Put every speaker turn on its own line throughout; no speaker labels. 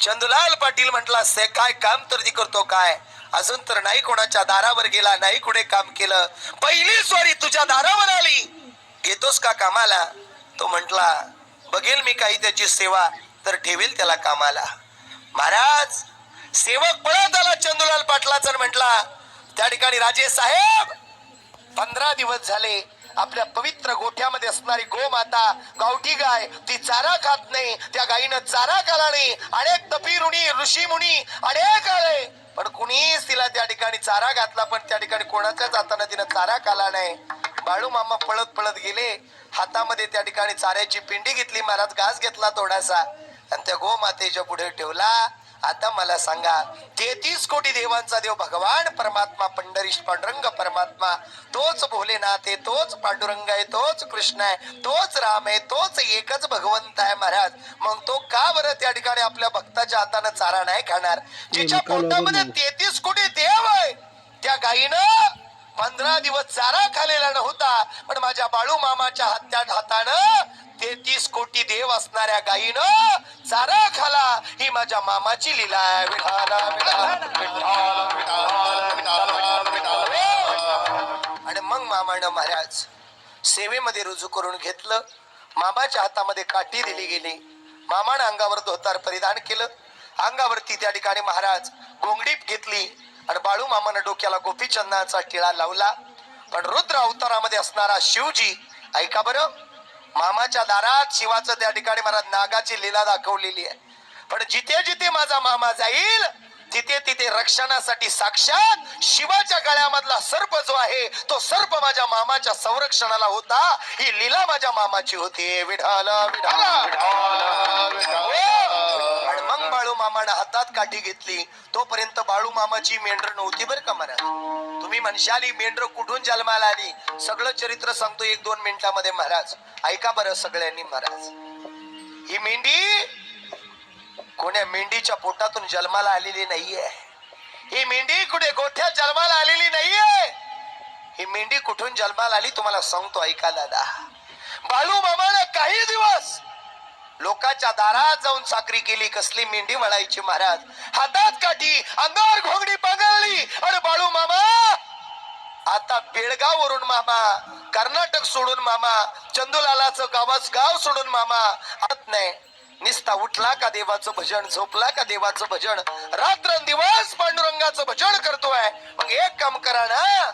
चंदुलाल पाटील म्हटला से काय काम तर ती करतो काय? अजून तर नाही कोणाच्या दारावर गेला नाही कुठे काम केलं. पहिली स्वारी तुझ्या दारावर आली. घेतोस का कामाला? तो म्हटला बघेल मी काही त्याची सेवा तर ठेवेल त्याला कामाला. महाराज सेवक पळत आला चंदुलाल पाटलाचा. म्हटला त्या ठिकाणी राजे साहेब पंधरा दिवस झाले आपल्या पवित्र गोठ्यामध्ये असणारी गोमाता गावठी गाय ती चारा खात नाही. त्या गायीनं चारा खाला नाही. अनेक तपी ऋणी ऋषी मुनी अनेक आले. पण कुणीच तिला त्या ठिकाणी चारा घातला पण त्या ठिकाणी कोणाच्याच हाताने तिनं चारा खाला नाही. बाळू मामा पळत पळत गेले. हातामध्ये त्या ठिकाणी चाऱ्याची पिंडी घेतली. महाराज घास घेतला थोडासा. आणि त्या गोमातेच्या पुढे ठेवला. आता मला सांगा तेहतीस कोटी देवांचा देव भगवान परमात्मा पंढरीश पांडुरंग परमात्मा तोच भोलेनाथ आहे तोच पांडुरंग आहे तोच कृष्ण आहे तोच राम आहे तोच एकच भगवंत आहे महाराज. मग तो का बरं त्या ठिकाणी आपल्या भक्ताच्या हाताने चारा नाही खाणार? जिच्या पोटामध्ये तेहतीस कोटी देव आहे त्या गायीनं पंधरा दिवस चारा खालेला नव्हता पण माझ्या बाळू मामाच्या हत्यात हातानं तेहतीस कोटी देव असणाऱ्या गायीनं चारा खाला ही माझ्या मामाची लीला आहे. विठाला, विठाला, विठाला. आणि मग मामानं महाराज सेवेमध्ये रुजू करून घेतलं. मामाच्या हातामध्ये काठी दिली गेली. मामानं अंगावर धोतार परिधान केलं. अंगावरती त्या ठिकाणी महाराज गोंगडीप घेतली. आणि बाळू मामानं डोक्याला गोपीचंदाचा टिळा लावला. पण रुद्र अवतारामध्ये असणारा शिवजी ऐका बरं मामाच्या दारात शिवाचं त्या ठिकाणी मला नागाची लीला दाखवलेली आहे. पण जिथे जिथे माझा मामा जाईल तिथे तिथे रक्षणासाठी साक्षात शिवाच्या गळ्यामधला सर्प जो आहे तो सर्प माझ्या मामाच्या संरक्षणाला होता. ही लीला माझ्या मामाची होती. विढाला विढाला मामानं हातात काठी घेतली तोपर्यंत बाळू मामाची मेंढर नव्हती बरं का महाराज? तुम्ही म्हणशाली मेंढर कुठून जन्माला आली? सगळं चरित्र सांगतो एक दोन मिनिटामध्ये महाराज. ऐका बरं सगळ्यांनी महाराज. ही मेंढी कोण्या मेंढीच्या पोटातून जन्माला आलेली नाहीये? ही मेंढी कुठे गोठ्यात जन्माला आलेली नाहीये? ही मेंढी कुठून जन्माला आली तुम्हाला सांगतो ऐका दादा. बाळू मामाने काही दिवस लोकांच्या दारात जाऊन साखरी केली कसली मेंढी म्हणायची महाराज. हातात काठी अंगावर घोंगडी पांगळली अरे बाळू मामा! आता बेळगाव वरून मामा कर्नाटक सोडून मामा चंदुलालाचं गावाच गाव सोडून मामा. आत नाही. निस्ता उठला का देवाचं भजन झोपला का देवाचं भजन? रात्र दिवस पांडुरंगाचं भजन करतोय. मग एक काम करा ना.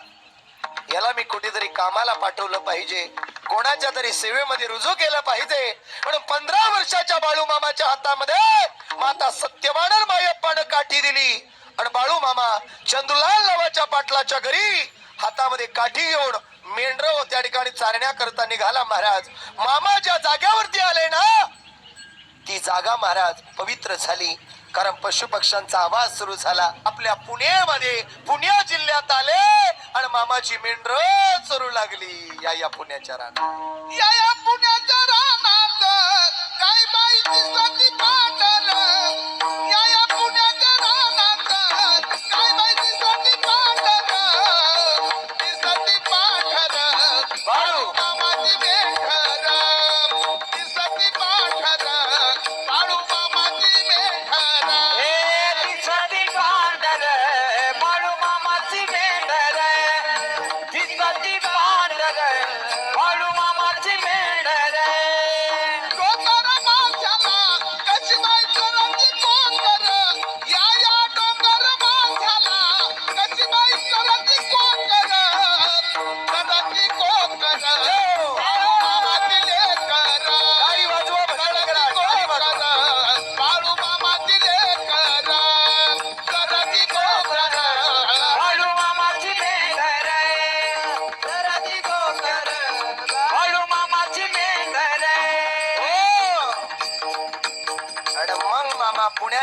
याला मी कुठेतरी कामाला पाठवलं पाहिजे. कोणाच्या तरी सेवेमध्ये रुजू केलं पाहिजे. म्हणून पंधरा वर्षाच्या बाळू मामाच्या हातामध्ये माता सत्यवानर मायप्पानं काठी दिली. आणि बाळू मामा चंदुलाल नावाच्या पाटलाच्या घरी हातामध्ये काठी घेऊन मेंढर त्या ठिकाणी चारण्याकरता निघाला महाराज. मामा ज्या जाग्यावरती आले ना ती जागा महाराज पवित्र झाली. कारण पशु पक्ष्यांचा आवाज सुरू झाला. आपल्या पुण्यामध्ये पुण्या जिल्ह्यात आले आणि मामाची मेंढर चरू लागली. या या पुण्याच्या रान
या या पुण्याच्या रान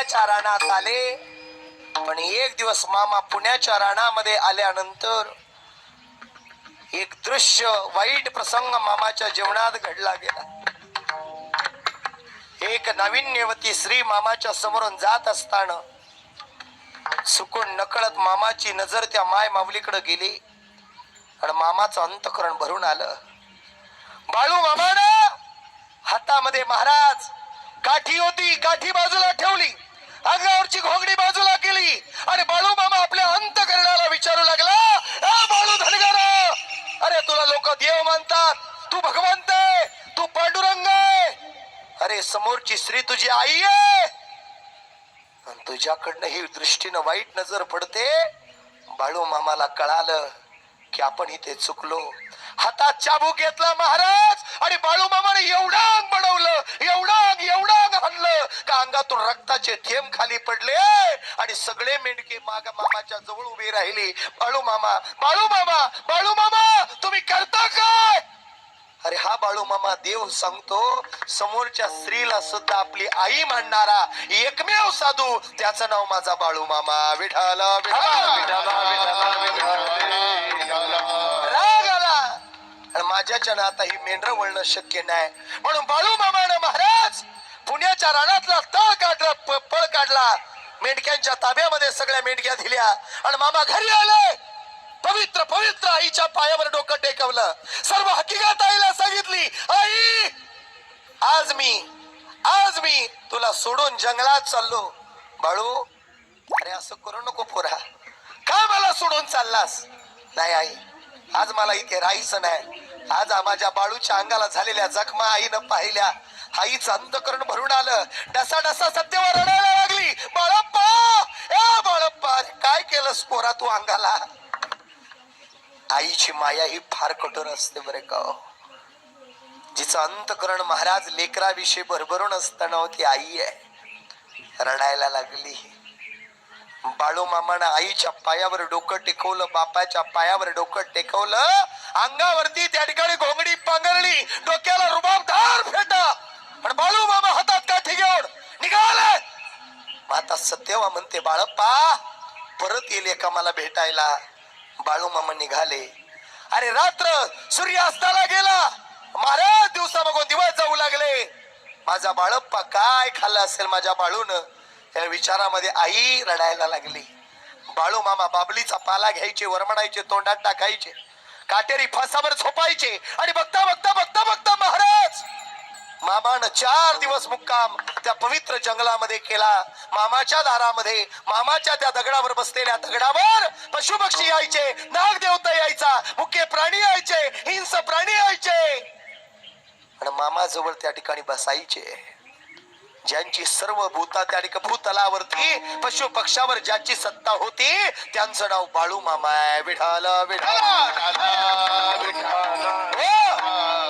पुण्याच्या रानात
आले. पण एक दिवस मामा पुण्याच्या रानामध्ये आल्यानंतर एक दृश्य वाईट प्रसंग मामाच्या जीवनात घडला गेला. एक नाविन्यवती स्त्री मामाच्या समोरून जात असताना सुकून नकळत मामाची नजर त्या माय माऊलीकडे गेली. आणि मामाचं अंतकरण भरून आलं. बाळू मामाना हातामध्ये महाराज काठी होती काठी बाजूला ठेवली. अंगावरची घोंगडी बाजूला केली. आणि बाळू मामा आपल्या अंतकरणाला विचारू लागला बाळू धनगर अरे तुला लोक देव मानतात. तू भगवंत आहे तू पांडुरंग आहे. अरे समोरची स्त्री तुझी आई आहे. आणि तुझ्याकडनं ही दृष्टीनं वाईट नजर पडते. बाळू मामाला कळालं की आपण इथे चुकलो. हातात चाबूक घेतला महाराज. आणि बाळू मामाने एवढा अंगातून रक्ताचे थेंब खाली पडले आणि सगळे मेंढके माग मामाच्या जवळ उभे राहिले. बाळू मामा बाळू मामा बाळू मामा तुम्ही करता काय? अरे हा बाळू मामा देव सांगतो समोरच्या स्त्रीला सुद्धा आपली आई मानणारा एकमेव साधू त्याचं नाव माझा बाळू मामा. विठाला राग आला. आणि माझ्याच्यानं आता ही मेंढर वळणं शक्य नाही. म्हणून बाळू मामानं महाराज पुण्याच्या रानातला तळ काढला प- पळ काढला. मेंढक्यांच्या ताब्यामध्ये सगळ्या मेंढक्या दिल्या. आणि मामा घरी आले. पवित्र पवित्र आईच्या पायावर डोकं टेकवलं. सर्व हकीकत आईला सांगितली. आई आज मी आज मी तुला सोडून जंगलात चाललो. बाळू अरे असं करू नको पोरा. का मला सोडून चाललास? नाही आई. आज मला इथे राहायचं नाही. आज माझ्या बाळूच्या अंगाला झालेल्या जखमा आईनं पाहिल्या आईच अंतकरण भरून आलं. डसा डसा सत्यवर रडायला लागली. बाळप्पा! ए बाळप्पा काय केलंस पोरा तू अंगाला? आईची माया ही फार कठोर असते बरे का हो. जिचं अंतकरण महाराज लेकराविषयी भरभरून असताना हो, ती आई आहे. रडायला लागली. बाळू मामानं आईच्या पायावर डोकं टेकवलं बापाच्या पायावर डोकं टेकवलं अंगावरती त्या ठिकाणी घोंगडी पांघरली डोक्याला रुबा फेटा पण बाळू मामा हातात काठी घेऊन निघाले सत्यवा म्हणते बाळप्पा परत येईल का मला भेटायला बाळूमामा निघाले. अरे रात्र! सूर्यास्ताला गेला. महाराज दिवसा बघून दिवस जाऊ लागले. माझा बाळप्पा काय खाल्लं असेल माझ्या बाळून? त्या विचारामध्ये आई रडायला लागली. बाळू मामा बाबलीचा पाला घ्यायचे वरमडायचे तोंडात टाकायचे काटेरी फासावर झोपायचे आणि बघता बघता बघता बघता महाराज मामानं चार दिवस मुक्काम त्या पवित्र जंगलामध्ये केला. मामाच्या दारामध्ये मामाच्या त्या दगडावर बसलेल्या दगडावर पशुपक्षी यायचे नाग देवता यायचा मुख्य प्राणी यायचे हिंस प्राणी यायचे. आणि मामाजवळ त्या ठिकाणी बसायचे. ज्यांची सर्व भूता त्या ठिकाणी भूतलावरती पशु पक्षावर ज्याची सत्ता होती त्यांचं नाव बाळू मामा आहे विठाल विठाल हो.